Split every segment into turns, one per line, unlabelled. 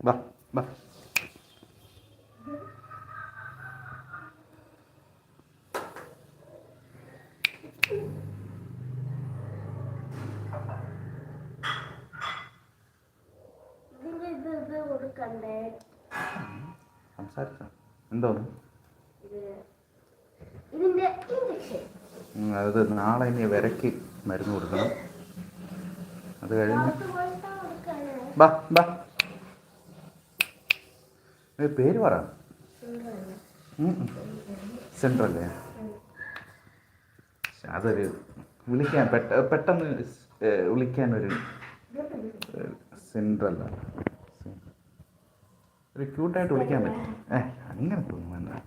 va. Injection
ഉം, അത് നാളെ ഇനി വിരക്കി മരുന്ന് കൊടുക്കണം. അത് കഴിഞ്ഞ് ബാ ബാ. പേര് പറ. സെൻട്രല്ലേ അതൊരു വിളിക്കാൻ പെട്ട പെട്ടെന്ന് വിളിക്കാൻ ഒരു സെൻട്രല്ല ഒരു ക്യൂട്ടായിട്ട് വിളിക്കാൻ പറ്റും. ഏ അങ്ങനെ തോന്നുന്നു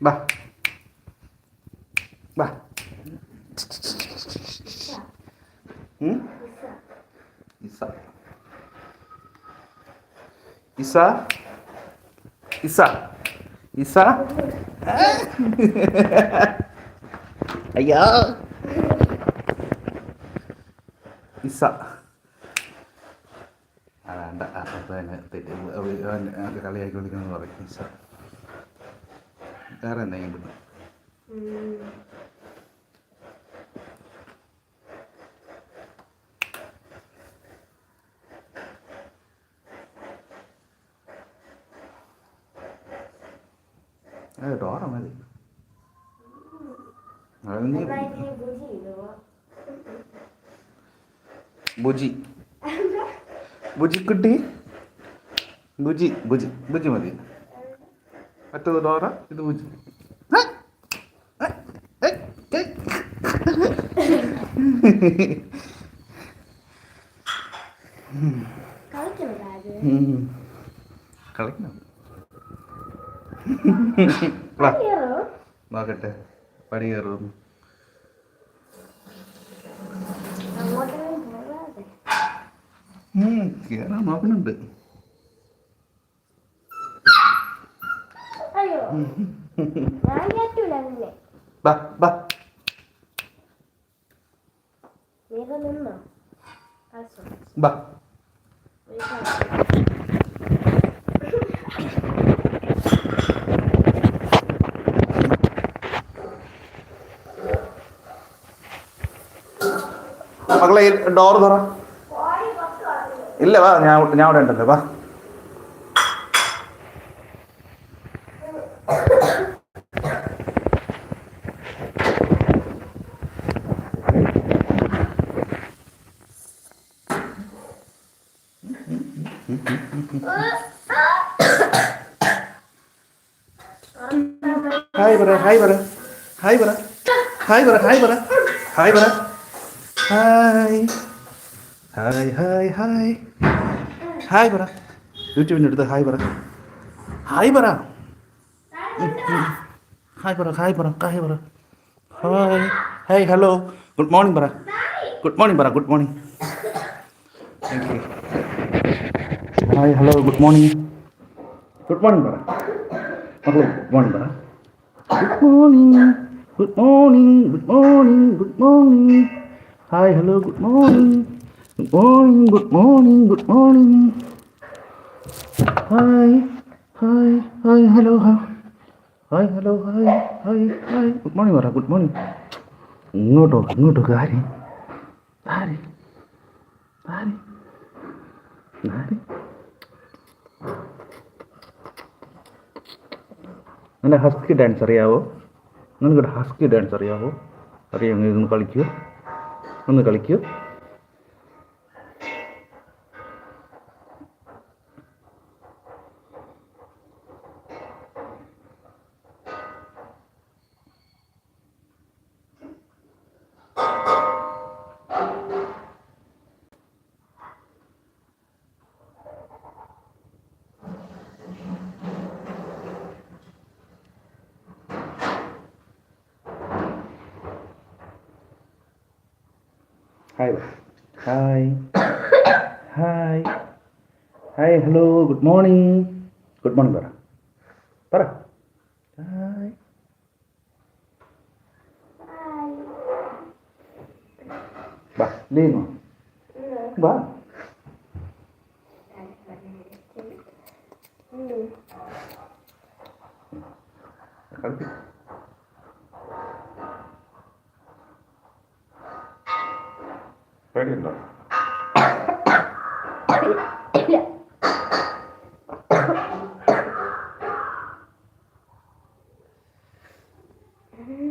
ബാ ഉം? ഇസ ഇസ ഇസ ഇസ അയ്യോ ഇസ അതാണ്ട അത് തന്നെ തെറ്റ് കളിയാക്കി വിളിക്കണമെന്ന് പറയും ഇസ വേറെ എന്തെങ്കിലും അത് ഡോറ മതി.
ബുജി.
ബുജിക്കുട്ടി ബുജി ബുജി ബുജി മതി. മറ്റത് ഡോറ ഇത് ബുജി.
കളിക്കണോ അത്
കളിക്കണം വാ
കയറോ
നോക്കട്ടെ. പടി കയറും. കേറാൻ നോക്കുന്നുണ്ട്. ബാ ബാ ബാ മക്കളെ ഡോർ തുറ. ഇല്ല വാ ഞാൻ ഞാൻ അവിടെ ഉണ്ടല്ലോ വാ. ഹായ് പറ ഹായ് പറ ഹായ് പറ ഹായ് പറ ഹായ് പറ ഹായ് പറ hi hi hi hi hi പറ യൂട്യൂബിന്റെ അടുത്ത് ഹായ് പറ ഹായ് പറ ഹായ് പറ ഹായ് പറ ഹായ് പറ hi hi hello good morning പറ ഗുഡ് മോർണിംഗ് പറ good morning thank you hi hello good morning good morning പറ ഹലോ ഗുഡ് മോർണിംഗ് പറ good morning good morning good morning good morning hi hello good morning good morning good morning good morning hi hi hi hello hi hello hi hi hi good morning പറ good morning ഇങ്ങോട്ടോ ഇങ്ങോട്ടോ കാര്യം ആര് ആര് ആര് അങ്ങനെ husky dance അറിയാവോ? നിങ്ങൾക്ക് ഹസ്കി ഡാൻസ് അറിയാവോ? അറിയാമെങ്കിൽ ഒന്ന് കളിക്കൂ. ഒന്ന് കളിക്കൂ. Hi hi hi hi hello good morning good morning പറ പറ ഹായ് വാ നീ വാ
Mm-hmm.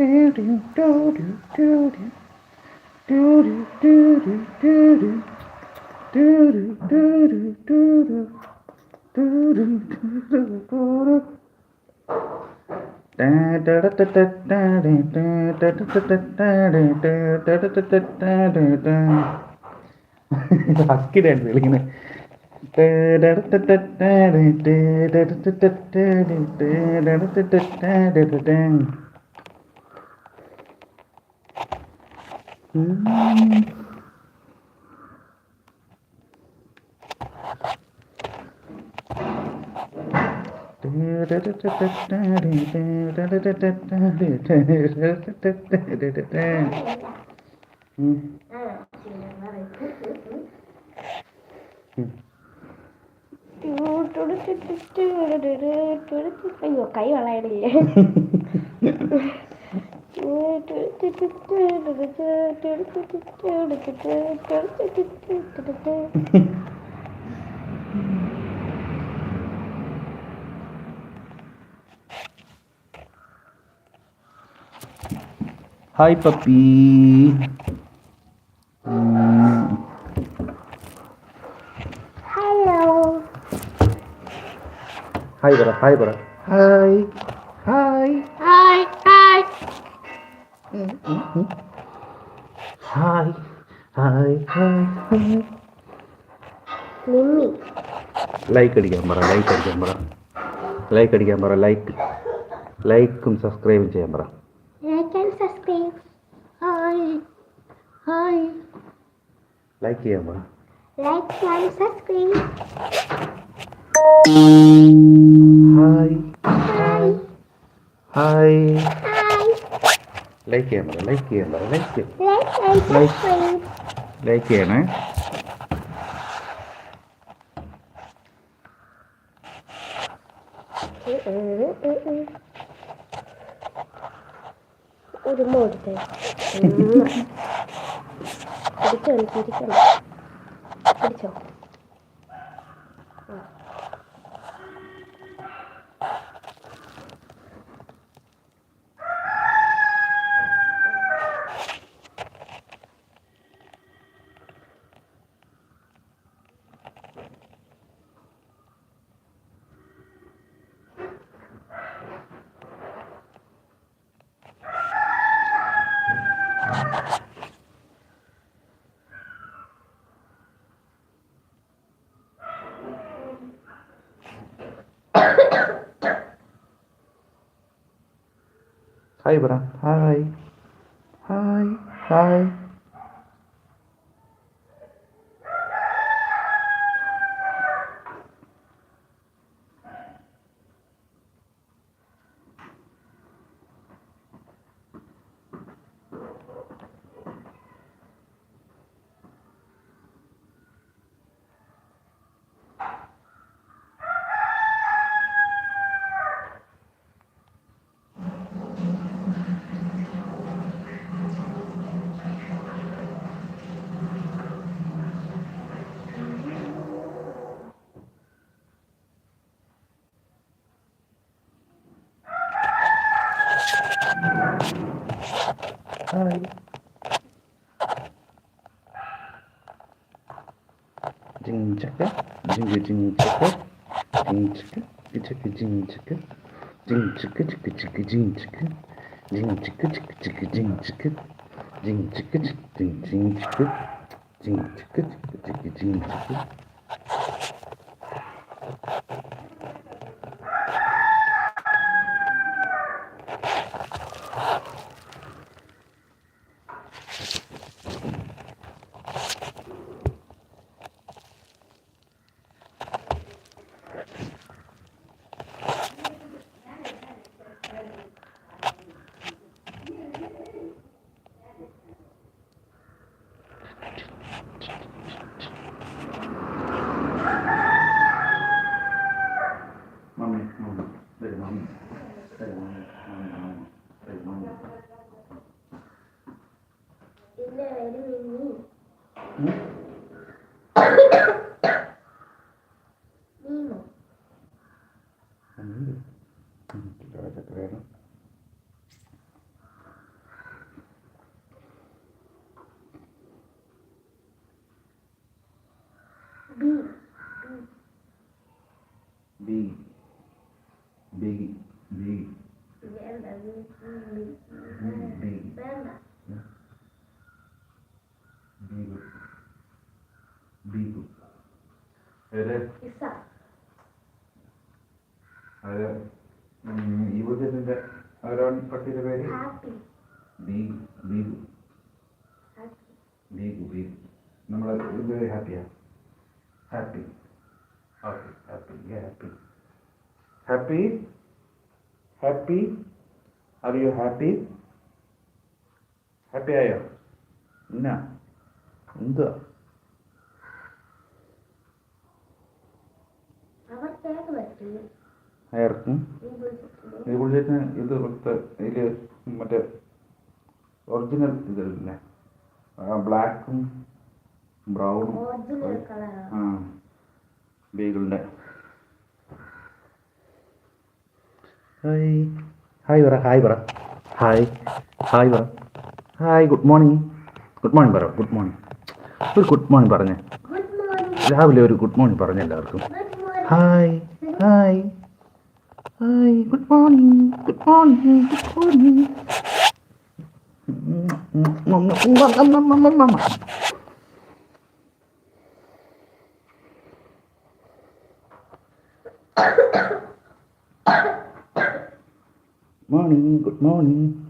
ഹക്കിലാണ് വിളിക്കുന്നത്.
ശരി പറയും അയ്യോ കൈ വളയണില്ലേ
ഹായ് പപ്പി
ഹലോ
ഹായ് പറ ഹായ് പറ hi hi
hi hi
hi
Nimmi
like അടിക്കാൻ പറ ലൈക്ക് അടിക്കാൻ പറ ലൈക്ക് അടിക്കാൻ പറ ലൈക്ക് ലൈക്കും സബ്സ്ക്രൈബും ചെയ്യാൻ പറ
like and subscribe hi hi
like ചെയ്യാൻ പറ
like and subscribe
hi
hi
hi
hi
like ചെയ്യാൻ പറ ലൈക്ക് ചെയ്യാൻ പറ ലൈക്ക്
ലൈക്ക്
ചെയ്യണേ.
ഒരു മോടുത്തെ പിടിച്ചോ പിടിച്ചോ പിടിച്ചോ?
ഹായ് പറ ഹായ് ഹായ് ഹായ് 징체크? 징 징체크 징체크? 징체크? 징체크 징체크? 징체크 징체크 징체크? 징체크 징체크 징체크? 징체크 징체크? 징체크 징체크 징체크?
ഇല്ല ഒരു മിന്നി
ഉം?
നീമോ
മമ്മി ഉം, ചക്കര വേണം
ബി
ബി ബി ബി
വേണ്ട ബി
ബി
വേണ്ട
ബീഗു ബീഗു
ഇസ
അത് ഈ ബുദ്ധത്തിന്റെ അവരോട് പട്ടിയുടെ പേര്? ബീഗു ബീഗു
ഹാപ്പി
ബീഗു നമ്മൾ ഇത് ഹാപ്പിയാ? Happy. Okay happy happy. Happy? Happy? Are you happy happy ആയോ? എന്നാ എന്തുവാ?
വിളിച്ചിട്ടില്ലേ
ഇത് പുള്ളിയേറ്റിന് ഇത് കൊടുത്ത് ഇതിൽ മറ്റേ ഒറിജിനൽ ഇതില്ലേ ബ്ലാക്കും ബ്രൗണും ആ ബീഗിളിന്റെ ഹായ്. ഹായ് പറ ഹായ് പറ. ഹായ്. ഹായ് പറ. Hi good morning. Good morning പറ ഗുഡ് മോർണിംഗ്. ഒരു ഗുഡ് മോർണിംഗ് പറഞ്ഞേ. രാവിലെ ഒരു ഗുഡ് മോർണിംഗ് പറഞ്ഞ എല്ലാവർക്കും. Hi. Hi. Hi. Good morning. Good morning.
Good morning. morning.
Good morning.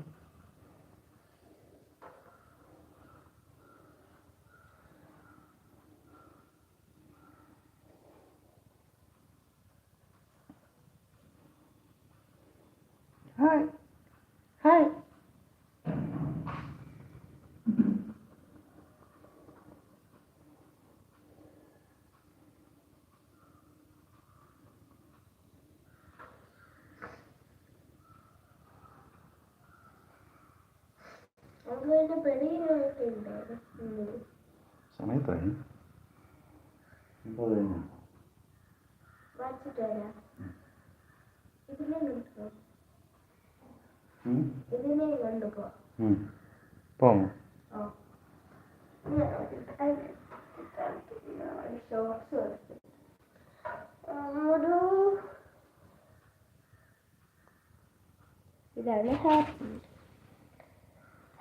പോമോ
ഒരു ഇതാണ് ഹാപ്പി.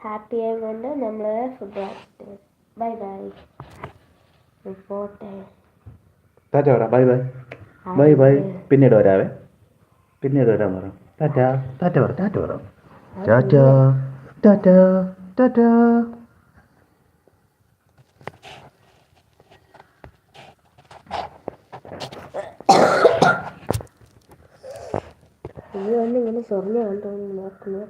ഹാപ്പി ആയതുകൊണ്ട് നമ്മൾ ഫുഡ് വാങ്ങിച്ചിട്ട് ബൈ ബൈ പോട്ടെ.
ടാറ്റ പറ ബൈ ബൈ ബൈ ബൈ പിന്നീട് വരാവേ. പിന്നീട് വരാൻ പറ. ടാറ്റ ടാറ്റ പറ ടാറ്റ പറ. ടാറ്റ ടാറ്റ ടാറ്റ.
ഇത് വന്ന് ഇങ്ങനെ ചൊറിഞ്ഞ കണ്ടോ നോക്കുന്നു